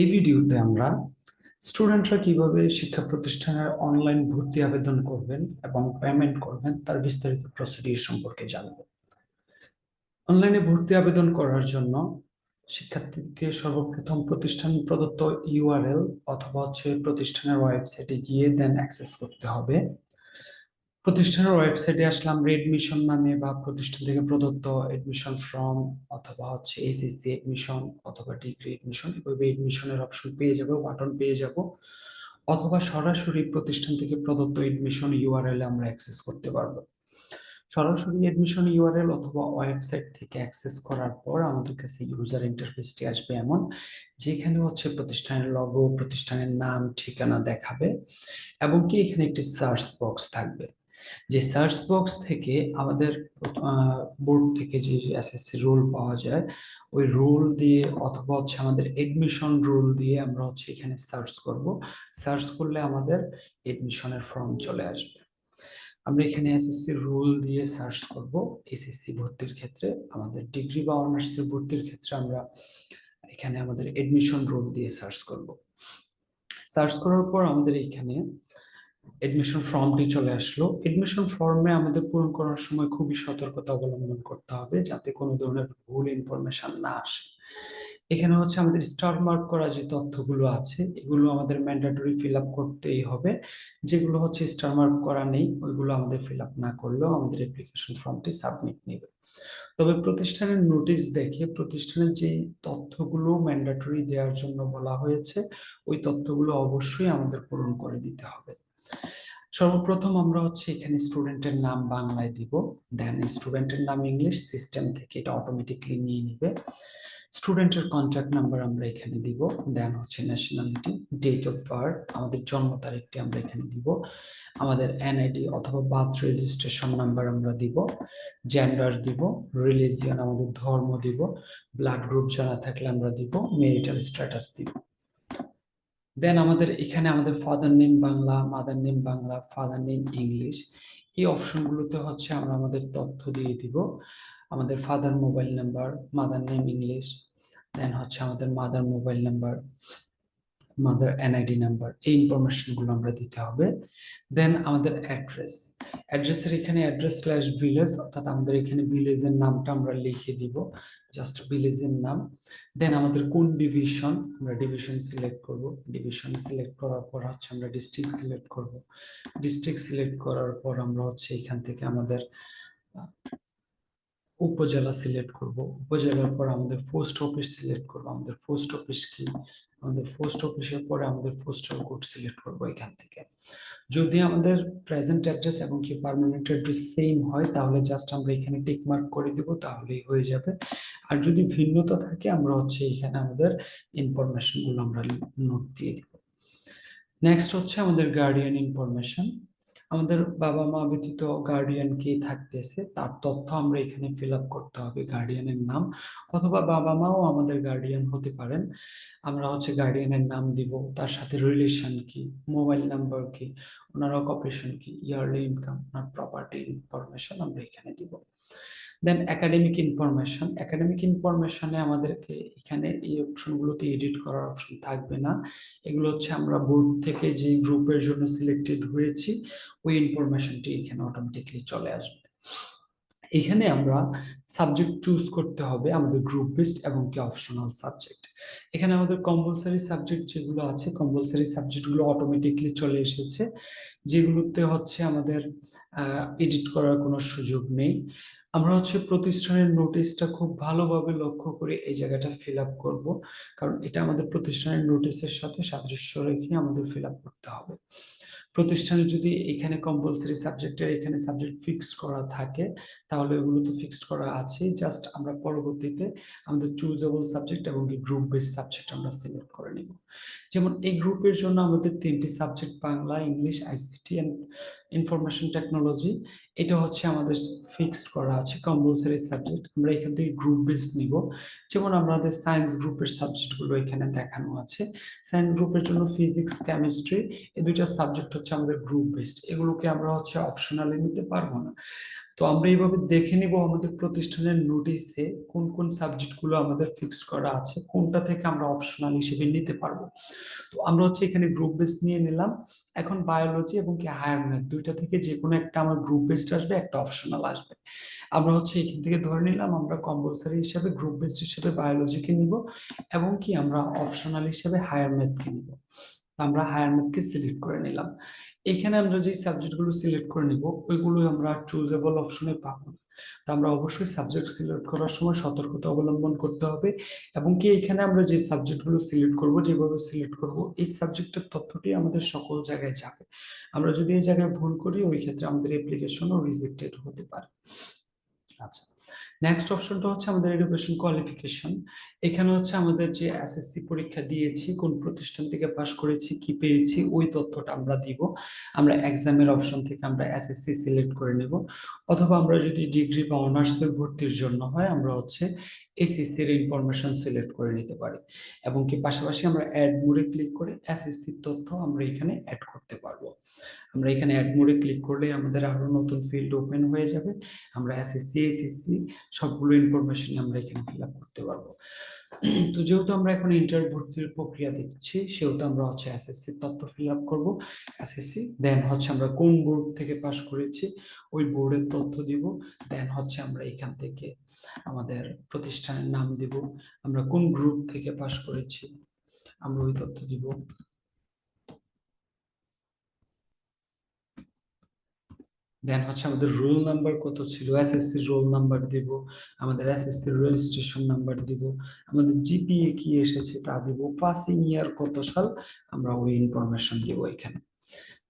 এই ভিডিওতে আমরা স্টুডেন্টরা কীভাবে শিক্ষা প্রতিষ্ঠানের অনলাইন ভর্তি আবেদন করবেন এবং পেমেন্ট করবেন তার বিস্তারিত প্রসিডিউর সম্পর্কে জানব। অনলাইনে ভর্তি আবেদন করার জন্য শিক্ষার্থীকে সর্বপ্রথম প্রতিষ্ঠান প্রদত্ত ইউআরএল অথবা হচ্ছে প্রতিষ্ঠানের ওয়েবসাইটে গিয়ে দেন অ্যাক্সেস করতে হবে। প্রতিষ্ঠানের ওয়েবসাইটে আসলাম রেডমিশন নামে বা প্রতিষ্ঠান থেকে প্রদত্ত এডমিশন ফর্ম অথবা হচ্ছে এসএসসি এডমিশন অথবা ডিগ্রি এডমিশন এভাবে এডমিশনের অপশন পেয়ে যাব বাটন পেয়ে যাব। অথবা সরাসরি প্রতিষ্ঠান থেকে প্রদত্ত এডমিশন ইউআরএল আমরা অ্যাক্সেস করতে পারব। সরাসরি এডমিশন ইউআরএল অথবা ওয়েবসাইট থেকে অ্যাক্সেস করার পর আমাদের কাছে ইউজার ইন্টারফেসটি আসবে এমন, যেখানে হচ্ছে প্রতিষ্ঠানের লগো প্রতিষ্ঠানের নাম, ঠিকানা দেখাবে এবং কি এখানে একটি সার্চ বক্স থাকবে। যে সার্চ বক্স থেকে আমাদের বোর্ড থেকে যে এসএসসি রোল পাওয়া যায়, ওই রোল দিয়ে অথবা হচ্ছে আমাদের এডমিশন রোল দিয়ে আমরা হচ্ছে এখানে সার্চ করব। সার্চ করলে আমাদের এডমিশনের ফর্ম চলে আসবে। আমরা এখানে এসএসসি রোল দিয়ে সার্চ করব। এসএসসি ভর্তির ক্ষেত্রে, আমাদের ডিগ্রি বা অনার্সের ভর্তির ক্ষেত্রে আমরা এখানে আমাদের এডমিশন রোল দিয়ে সার্চ করব। সার্চ করার পর আমাদের এখানে এডমিশন ফর্মটি চলে আসলো। এডমিশন ফর্মে আমাদের পূরণ করার সময় খুবই সতর্কতা অবলম্বন করতে হবে যাতে কোনো ধরনের ভুল ইনফরমেশন না আসে। এখানে হচ্ছে আমাদের স্টার মার্ক করা যে তথ্যগুলো আছে, এগুলো আমাদের ম্যান্ডেটরি ফিল আপ করতেই হবে। যেগুলো হচ্ছে স্টার মার্ক করা নেই, ওইগুলো আমাদের ফিল আপ না করলেও আমাদের অ্যাপ্লিকেশন ফর্মটি সাবমিট নেবে। তবে প্রতিষ্ঠানের নোটিশ দেখে প্রতিষ্ঠানের যে তথ্যগুলো ম্যান্ডেটরি দেওয়ার জন্য বলা হয়েছে, ওই তথ্যগুলো অবশ্যই আমাদের পূরণ করে দিতে হবে। সর্বপ্রথম আমরা হচ্ছে এখানে স্টুডেন্টের নাম বাংলায় দিব দেন স্টুডেন্টের নাম ইংলিশ সিস্টেম থেকে এটা অটোমেটিকলি নিয়ে নিবে। স্টুডেন্টের কন্ট্যাক্ট নাম্বার আমরা এখানে দিব দেন হচ্ছে ন্যাশনালিটি ডেট অফ বার্থ আমাদের জন্ম তারিখটি আমরা এখানে দিব, আমাদের এনআইডি অথবা বার্থ রেজিস্ট্রেশন নাম্বার আমরা দিব জেন্ডার দিব রিলিজিয়ান আমাদের ধর্ম দিব ব্লাড গ্রুপ জানা থাকলে আমরা দিব মেরিটাল স্ট্যাটাস দিব। দেন আমাদের এখানে আমাদের father name Bangla mother name Bangla father name English এই অপশনগুলোতে হচ্ছে আমরা আমাদের তথ্য দিয়ে দিব। আমাদের father mobile number mother name English then হচ্ছে আমাদের mother mobile number mother NID number এই ইনফরমেশনগুলো আমরা দিতে হবে। দেন আমাদের অ্যাড্রেস অ্যাড্রেসের এখানে অ্যাড্রেস স্ল্যাশ ভিলেজ অর্থাৎ আমাদের এখানে ভিলেজের নামটা আমরা লিখে দিব জাস্ট ভিলেজের নাম। দেন আমাদের কোন ডিভিশন আমরা ডিভিশন সিলেক্ট করব। ডিভিশন সিলেক্ট করার পর হচ্ছে আমরা ডিস্ট্রিক্ট সিলেক্ট করব। ডিস্ট্রিক্ট সিলেক্ট করার পর আমরা হচ্ছে এখান থেকে আমাদের উপজেলা সিলেক্ট করব। উপজেলার পর আমাদের পোস্ট অফিস সিলেক্ট করব। আমাদের পোস্ট অফিস কি? আমাদের পোস্ট অফিসের পরে আমাদের পোস্টাল কোড সিলেক্ট করব এখান থেকে। যদি আমাদের প্রেজেন্ট অ্যাড্রেস এবং কি পার্মানেন্ট অ্যাড্রেস সেম হয়, তাহলে জাস্ট আমরা এখানে টিক মার্ক করে দিব, তাহলেই হয়ে যাবে। আর যদি ভিন্নতা থাকে, আমরা হচ্ছে এখানে আমাদের ইনফরমেশনগুলো আমরা নোট দিয়ে দিব। নেক্সট হচ্ছে আমাদের গার্ডিয়ান ইনফরমেশন আমাদের বাবা মা ব্যতীত গার্ডিয়ান কে থাকতেছে, তার তথ্য আমরা এখানে ফিল আপ করতে হবে গার্ডিয়ানের নাম, অথবা বাবা মাও আমাদের গার্ডিয়ান হতে পারেন। আমরা হচ্ছে গার্ডিয়ানের নাম দিব, তার সাথে রিলেশন কি মোবাইল নাম্বার কি, ওনার অকুপেশন কি yearly income owner property information আমরা এখানে দিব। দেন একাডেমিক ইনফরমেশন একাডেমিক ইনফরমেশনে আমাদেরকে এখানে এই অপশনগুলোতে এডিট করার অপশন থাকবে না। এগুলো হচ্ছে আমরা বোর্ড থেকে যে গ্রুপের জন্য সিলেক্টেড হয়েছি, ওই ইনফরমেশনটি এখানে অটোমেটিকলি চলে আসবে। এখানে আমরা সাবজেক্ট চুজ করতে হবে আমাদের গ্রুপ বেসড এবং কি অপশনাল সাবজেক্ট এখানে আমাদের কম্পালসারি সাবজেক্ট যেগুলো আছে কম্পালসারি সাবজেক্টগুলো অটোমেটিকলি চলে এসেছে। যেগুলোতে হচ্ছে আমাদের এডিট করার কোনো সুযোগ নেই। আমরা হচ্ছে প্রতিষ্ঠানের নোটিশটা খুব ভালোভাবে লক্ষ্য করে এই জায়গাটা ফিল আপ করব। কারণ এটা আমাদের প্রতিষ্ঠানের নোটিশের সাথে সাদৃশ্য রেখে আমাদের ফিল আপ করতে হবে। প্রতিষ্ঠানে যদি এখানে কম্পালসারি সাবজেক্টের এখানে সাবজেক্ট ফিক্সড করা থাকে, তাহলে ওগুলো তো ফিক্সড করা আছে। জাস্ট আমরা পরবর্তীতে আমাদের চুজেবল সাবজেক্ট এবং গ্রুপ বেস সাবজেক্ট আমরা সিলেক্ট করে নিব। যেমন এই গ্রুপের জন্য আমাদের তিনটি subject Bangla, English ICT and information technology এটা হচ্ছে আমাদের ফিক্সড করা আছে কম্পালসারি সাবজেক্ট আমরা এখান থেকে গ্রুপ বেসড নিব। যেমন আমাদের সায়েন্স গ্রুপের সাবজেক্টগুলো এখানে দেখানো আছে। সায়েন্স গ্রুপের জন্য ফিজিক্স কেমিস্ট্রি এই দুইটা সাবজেক্ট হচ্ছে আমাদের গ্রুপ বেসড এগুলোকে আমরা হচ্ছে অপশনালি নিতে পারব না। তো আমরা এইভাবে দেখে নিব আমাদের প্রতিষ্ঠানের নোটিশে কোন কোন সাবজেক্টগুলো আমাদের ফিক্সড করা আছে, কোনটা থেকে আমরা অপশনাল হিসেবে নিতে পারব। তো আমরা হচ্ছে এখানে গ্রুপ বেস নিয়ে নিলাম। এখন বায়োলজি এবং কি হায়ার ম্যাথ দুইটা থেকে যে কোনো একটা আমার গ্রুপ বেসড আসবে, একটা অপশনাল আসবে। আমরা হচ্ছে এখান থেকে ধরে নিলাম, আমরা কম্পালসারি হিসাবে গ্রুপ বেসড হিসেবে বায়োলজিকে নিব এবং কি আমরা অপশনাল হিসেবে হায়ার ম্যাথকে নিব। আমরা হায়ার ম্যাথকে সিলেক্ট করে নিলাম। এখানে আমরা যে সাবজেক্টগুলো সিলেক্ট করে নিব ওইগুলো আমরা চুজেবল অপশনে পাবো। তো আমরা অবশ্যই সাবজেক্ট সিলেক্ট করার সময় সতর্কতা অবলম্বন করতে হবে এবং কি এখানে আমরা যে সাবজেক্টগুলো সিলেক্ট করব, যেভাবে সিলেক্ট করব, এই সাবজেক্টের তথ্যটি আমাদের সকল জায়গায় যাবে। আমরা যদি এই জায়গায় ভুল করি, ওই ক্ষেত্রে আমাদের অ্যাপ্লিকেশনও রিজেক্টেড হতে পারে। আচ্ছা। নেক্সট অপশনটা হচ্ছে আমাদের এডুকেশন কোয়ালিফিকেশন এখানে হচ্ছে আমাদের যে এসএসসি পরীক্ষা দিয়েছি, কোন প্রতিষ্ঠান থেকে পাশ করেছি, কি পেয়েছি, ওই তথ্যটা আমরা দিব। আমরা এক্সামের অপশন থেকে আমরা এসএসসি সিলেক্ট করে নেব। অথবা আমরা যদি ডিগ্রি বা অনার্সের ভর্তির জন্য হয়, আমরা হচ্ছে এসএসসির ইনফরমেশন সিলেক্ট করে নিতে পারি। এবং কি পাশাপাশি আমরা অ্যাড মোডে ক্লিক করে এসএসসির তথ্য আমরা এখানে অ্যাড করতে পারব। আমরা এখানে অ্যাড মোডে ক্লিক করলে আমাদের আরও নতুন ফিল্ড ওপেন হয়ে যাবে। আমরা এসএসসি এসএসসি সবগুলো ইনফরমেশন আমরা এখানে ফিল আপ করতে পারব। তো যেহেতু আমরা এখন ইন্টার ভর্তির প্রক্রিয়া দিচ্ছি, সেহেতু আমরা হচ্ছে এসএসসি তথ্য ফিল আপ করব। এসএসসি দেন হচ্ছে আমরা কোন বোর্ড থেকে পাশ করেছি, ওই বোর্ডের তথ্য দিব দেন হচ্ছে আমরা এখান থেকে আমাদের প্রতিষ্ঠানের নাম দিব, আমরা কোন গ্রুপ থেকে পাশ করেছি, আমরা ওই তথ্য দিব। দেন হচ্ছে আমাদের রোল নাম্বার কত ছিল? এসএসসি রোল নাম্বার দিব, আমাদের এসএসসি রেজিস্ট্রেশন নাম্বার দিব, আমাদের জিপিএ কি এসেছে তা দিব। পাসিং ইয়ার কত সাল? আমরা ওই ইনফরমেশন দিব এখানে।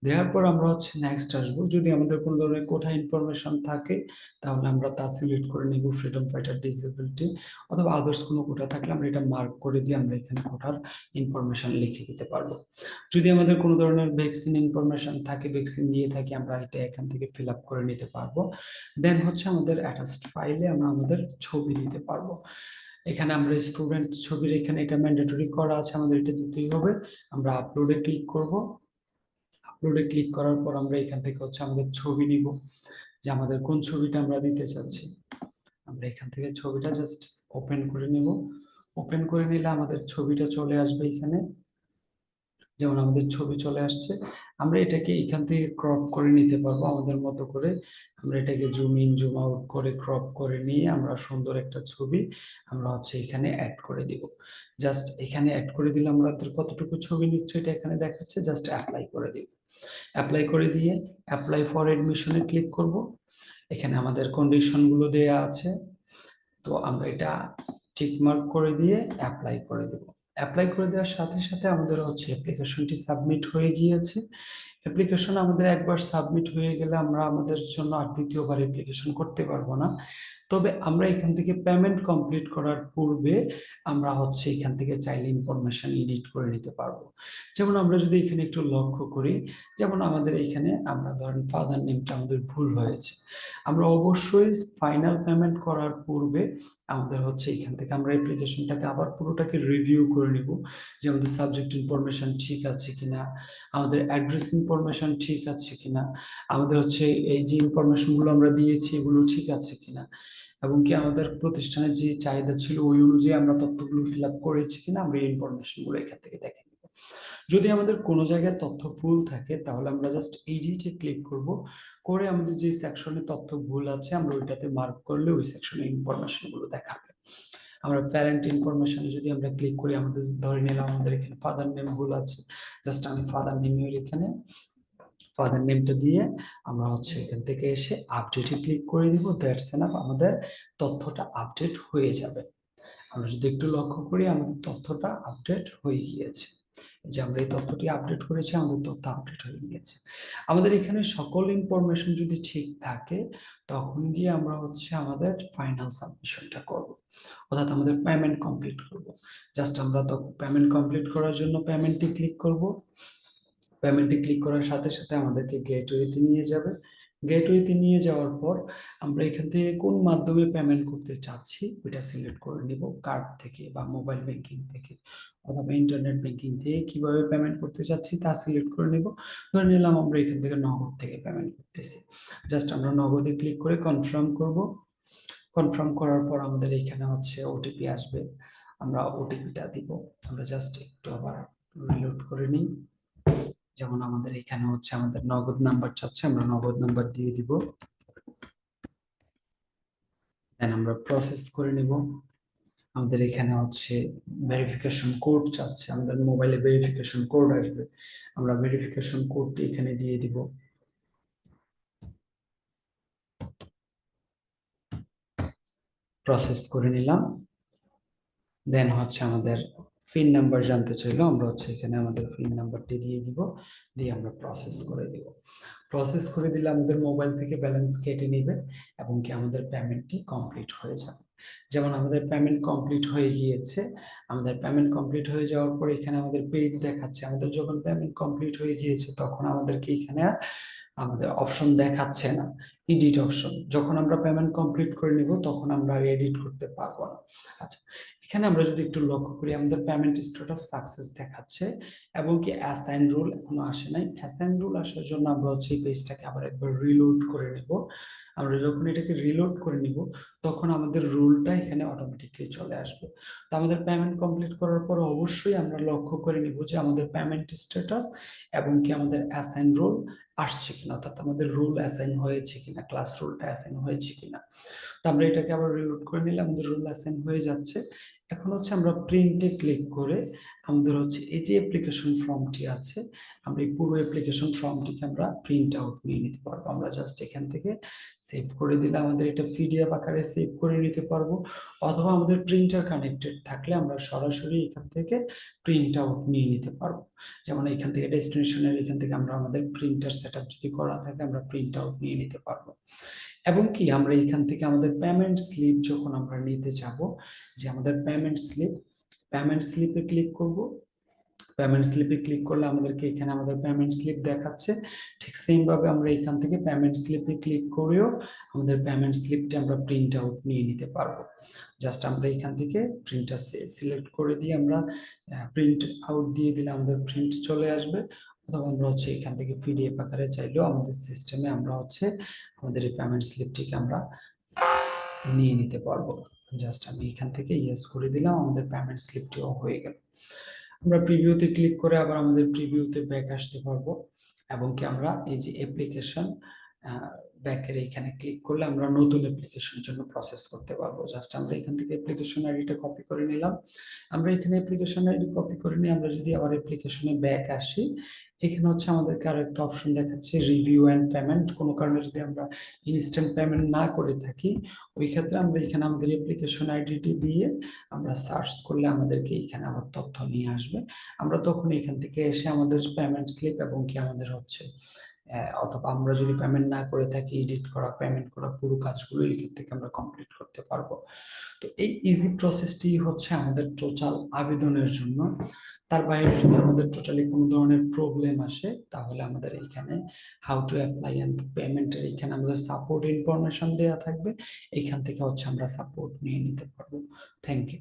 দেওয়ার পর আমরা হচ্ছে নেক্সট আসব। যদি আমাদের কোনো ধরনের কোঠা ইনফরমেশন থাকে, তাহলে আমরা তা সিলেক্ট করে নিব ফ্রিডম ফাইটার ডিসেবিলিটি অথবা আদার্স কোনো কোটা থাকলে আমরা এটা মার্ক করে দিয়ে আমরা এখানে কোটার ইনফরমেশন লিখে দিতে পারব। যদি আমাদের কোনো ধরনের ভ্যাকসিন ইনফরমেশন থাকে ভ্যাকসিন দিয়ে থাকি, আমরা এটা এখান থেকে ফিল আপ করে নিতে পারব। দেন হচ্ছে আমাদের অ্যাটাচড ফাইলে আমরা আমাদের ছবি দিতে পারব। এখানে আমরা স্টুডেন্ট ছবির এখানে এটা ম্যান্ডেটরি করা আছে, আমাদের এটা দিতেই হবে। আমরা আপলোডে ক্লিক করব। আপলোডে ক্লিক করার পর আমরা এখান থেকে হচ্ছে আমাদের ছবি নিব, যে আমাদের কোন ছবিটা আমরা দিতে চাচ্ছি। আমরা এখান থেকে ছবিটা জাস্ট ওপেন করে নিব। ওপেন করে নিলে আমাদের ছবিটা চলে আসবে এখানে। যেমন আমাদের ছবি চলে আসছে। আমরা এটাকে এখান থেকে ক্রপ করে নিতে পারব আমাদের মতো করে। আমরা এটাকে জুম ইন জুম আউট করে ক্রপ করে নিয়ে আমরা সুন্দর একটা ছবি আমরা হচ্ছে এখানে অ্যাড করে দিব। জাস্ট এখানে অ্যাড করে দিলে আমাদের কতটুকু ছবি নিচ্ছে এটা এখানে দেখাচ্ছে জাস্ট অ্যাপ্লাই করে দিব। অ্যাপ্লাই করে দিয়ে অ্যাপ্লাই ফর অ্যাডমিশনে ক্লিক করব। এখানে আমাদের কন্ডিশনগুলো দেয়া আছে। তো আমরা এটা টিকমার্ক করে দিয়ে অ্যাপ্লাই করে দেব। অ্যাপ্লাই করে দেওয়ার সাথে সাথে আমাদের হচ্ছে অ্যাপ্লিকেশনটি সাবমিট হয়ে গিয়েছে। অ্যাপ্লিকেশন আমাদের একবার সাবমিট হয়ে গেলে আমরা আমাদের জন্য আর দ্বিতীয়বার অ্যাপ্লিকেশন করতে পারব না। তবে আমরা এখান থেকে পেমেন্ট কমপ্লিট করার পূর্বে আমরা হচ্ছে এখান থেকে চাইলে ইনফরমেশন এডিট করে নিতে পারব। যেমন আমরা যদি এখানে একটু লক্ষ্য করি, যেমন আমাদের এখানে আমরা ধরেন ফাদার নেমটা আমাদের ভুল হয়েছে। আমরা অবশ্যই ফাইনাল পেমেন্ট করার পূর্বে আমাদের হচ্ছে এখান থেকে আমরা অ্যাপ্লিকেশনটাকে আবার পুরোটাকে রিভিউ করে নিব। যে আমাদের সাবজেক্ট ইনফরমেশন ঠিক আছে কিনা, আমাদের অ্যাড্রেস ইনফরমেশন ঠিক আছে কিনা? আমাদের হচ্ছে এই যে ইনফরমেশনগুলো আমরা দিয়েছি, এগুলো ঠিক আছে কিনা? এবং কি আমাদের প্রতিষ্ঠানের যে চাহিদা ছিল, ওই অনুযায়ী আমরা তথ্যগুলো ফিল আপ করেছি কিনা, আমরা এই ইনফরমেশনগুলো এখান থেকে দেখে নিব। যদি আমাদের কোনো জায়গায় তথ্য ভুল থাকে, তাহলে আমরা জাস্ট এডিটে ক্লিক করব। করে আমাদের যে সেকশনে তথ্য ভুল আছে, আমরা ওইটাতে মার্ক করলে ওই সেকশনে ইনফরমেশনগুলো দেখাবে। আমরা প্যারেন্ট ইনফরমেশনে যদি আমরা ক্লিক করি, আমাদের ধরে নিলাম আমাদের এখানে ফাদার নেম ভুল আছে জাস্ট আমি ফাদার নেমের এখানে ফাদার নেমটা দিয়ে আমরা হচ্ছে এখান থেকে এসে আপডেটে ক্লিক করে দিব দ্যাটস এনাফ আমাদের তথ্যটা আপডেট হয়ে যাবে। আমরা যদি একটু লক্ষ্য করি, আমাদের তথ্যটা আপডেট হয়ে গিয়েছে। যে আমরা এই তথ্যটি আপডেট করেছি, আমাদের তথ্য আপডেট হয়ে গিয়েছে আমাদের এখানে সকল ইনফরমেশন যদি ঠিক থাকে, তখন গিয়ে আমরা হচ্ছে আমাদের ফাইনাল সাবমিশনটা করব। অর্থাৎ আমাদের পেমেন্ট কমপ্লিট করব। জাস্ট আমরা তো পেমেন্ট কমপ্লিট করার জন্য পেমেন্টে ক্লিক করব। পেমেন্টে ক্লিক করার সাথে সাথে আমাদেরকে গেটওয়েতে নিয়ে যাবে। গেটওয়েতে নিয়ে যাওয়ার পর আমরা এখান থেকে কোন মাধ্যমে পেমেন্ট করতে চাচ্ছি, ওইটা সিলেক্ট করে নিব কার্ড থেকে বা মোবাইল ব্যাংকিং থেকে অথবা ইন্টারনেট ব্যাংকিং থেকে কীভাবে পেমেন্ট করতে চাচ্ছি তা সিলেক্ট করে নিব। ধরে নিলাম আমরা এখান থেকে নগদ থেকে পেমেন্ট করতেছি। জাস্ট আমরা নগদে ক্লিক করে কনফার্ম করব। কনফার্ম করার পর আমাদের এখানে হচ্ছে ওটিপি আসবে। আমরা ওটিপিটা দিব। আমরা জাস্ট একটু আবার রিলোড করে নিই। যেমন আমাদের এখানে হচ্ছে আমাদের নগদ নাম্বার চাচ্ছে আমরা নগদ নাম্বার দিয়ে দিব। দেন আমরা প্রসেস করে নিব। আমাদের এখানে হচ্ছে ভেরিফিকেশন কোড চাচ্ছে, আমাদের মোবাইলে ভেরিফিকেশন কোড আসবে। আমরা ভেরিফিকেশন কোডটি এখানে দিয়ে দিব। প্রসেস করে নিলাম। দেন হচ্ছে আমাদের পিন নাম্বার জানতে চাইলো, আমরা হচ্ছে এখানে আমাদের পিন নাম্বারটি দিয়ে দিব, দিয়ে আমরা প্রসেস করে দিব। প্রসেস করে দিলে আমাদের মোবাইল থেকে ব্যালেন্স কেটে নেবে এবং কি আমাদের পেমেন্টটি কমপ্লিট হয়ে যাবে। যেমন আমাদের পেমেন্ট কমপ্লিট হয়ে গিয়েছে, আমাদের পেমেন্ট কমপ্লিট হয়ে যাওয়ার পর এখানে আমাদের পেড দেখাচ্ছে। আমাদের যখন পেমেন্ট কমপ্লিট হয়ে গিয়েছে, তখন আমাদেরকে এখানে আর আমাদের অপশন দেখাচ্ছে না এডিট অপশন যখন আমরা পেমেন্ট কমপ্লিট করে নিব, তখন আমরা এডিট করতে পারব না। আচ্ছা এখানে আমরা যদি একটু লক্ষ্য করি, আমাদের পেমেন্ট স্ট্যাটাস সাকসেস দেখাচ্ছে, এবং কি অ্যাসাইন রুল এখনও আসে নাই। অ্যাসাইন রুল আসার জন্য আমরা হচ্ছে এই পেজটাকে আবার একবার রিলোড করে নেব। আমরা যখন এটাকে রিলোড করে নিব, তখন আমাদের রুলটা এখানে অটোমেটিকলি চলে আসবে। তো আমাদের পেমেন্ট কমপ্লিট করার পর অবশ্যই আমরা লক্ষ্য করে নিব যে আমাদের পেমেন্ট স্ট্যাটাস এবং কি আমাদের অ্যাসাইন রুল আসছে কিনা, অর্থাৎ আমাদের রুল অ্যাসাইন হয়েছে কিনা ক্লাস রুলটা অ্যাসাইন হয়েছে কিনা। তো আমরা এটাকে আবার রিলোড করে নিলে আমাদের রুল অ্যাসাইন হয়ে যাচ্ছে। এখন হচ্ছে আমরা প্রিন্টে ক্লিক করে আমাদের হচ্ছে এই যে অ্যাপ্লিকেশন ফর্মটি আছে, আমরা এই পুরো অ্যাপ্লিকেশন ফর্মটিকে আমরা প্রিন্ট আউট নিয়ে নিতে পারব। আমরা জাস্ট এখান থেকে সেভ করে দিলে আমাদের এটা পিডিএফ আকারে সেভ করে নিতে পারব। অথবা আমাদের প্রিন্টার কানেক্টেড থাকলে আমরা সরাসরি এখান থেকে প্রিন্ট আউট নিয়ে নিতে পারব। যেমন এখান থেকে ডেস্টিনেশনের এখান থেকে আমরা আমাদের প্রিন্টার সেট যদি করা থাকে আমরা প্রিন্ট আউট নিয়ে নিতে পারব। এবং কি আমরা এখান থেকে আমাদের পেমেন্ট স্লিপ যখন আমরা নিতে যাব, যে আমাদের পেমেন্ট স্লিপ পেমেন্ট স্লিপে ক্লিক করব। পেমেন্ট স্লিপে ক্লিক করলে আমাদেরকে এখানে আমাদের পেমেন্ট স্লিপ দেখাচ্ছে। ঠিক সেম ভাবে আমরা এখান থেকে পেমেন্ট স্লিপে ক্লিক করেও আমাদের পেমেন্ট স্লিপটা আমরা প্রিন্ট আউট নিয়ে নিতে পারব। জাস্ট আমরা এখান থেকে প্রিন্টার সিলেক্ট করে দিয়ে আমরা প্রিন্ট আউট দিয়ে দিলে আমাদের প্রিন্ট চলে আসবে। অথবা আমরা হচ্ছে এখান থেকে পিডিএফ আকারে চাইলেও আমাদের সিস্টেমে আমরা হচ্ছে আমাদের এই পেমেন্ট স্লিপটিকে আমরা নিয়ে নিতে পারব। জাস্ট আমি এখান থেকে ইয়েস করে দিলাম, আমাদের পেমেন্ট স্লিপটিও হয়ে গেল। আমরা প্রিভিউতে ক্লিক করে আবার আমাদের প্রিভিউতে ব্যাক আসতে পারব। এবং কি আমরা এই যে অ্যাপ্লিকেশন ব্যাকের এখানে ক্লিক করলে আমরা নতুন অ্যাপ্লিকেশনের জন্য প্রসেস করতে পারব। জাস্ট আমরা এখান থেকে অ্যাপ্লিকেশন আইডিটা কপি করে নিলাম। আমরা এখানে অ্যাপ্লিকেশন আইডি কপি করে নিয়ে আমরা যদি আবার অ্যাপ্লিকেশনে ব্যাক আসি, এখানে হচ্ছে আমাদেরকে আর একটা অপশন দেখাচ্ছে রিভিউ অ্যান্ড পেমেন্ট কোনো কারণে যদি আমরা ইনস্ট্যান্ট পেমেন্ট না করে থাকি, ওই ক্ষেত্রে আমরা এখানে আমাদের অ্যাপ্লিকেশন আইডিটি দিয়ে আমরা সার্চ করলে আমাদেরকে এখানে আবার তথ্য নিয়ে আসবে। আমরা তখন এখান থেকে এসে আমাদের পেমেন্ট স্লিপ এবং কি আমাদের হচ্ছে অথবা আমরা যদি পেমেন্ট না করে থাকি এডিট করা পেমেন্ট করা পুরো কাজগুলো এখান থেকে আমরা কমপ্লিট করতে পারব। তো এই ইজি প্রসেসটি হচ্ছে আমাদের টোটাল আবেদনের জন্য। তার বাইরে যদি আমাদের টোটালি কোনো ধরনের প্রবলেম আসে, তাহলে আমাদের এখানে হাউ টু অ্যাপ্লাই অ্যান্ড পেমেন্টের এখানে আমাদের সাপোর্ট ইনফরমেশন দেওয়া থাকবে। এখান থেকে হচ্ছে আমরা সাপোর্ট নিয়ে নিতে পারব। Thank you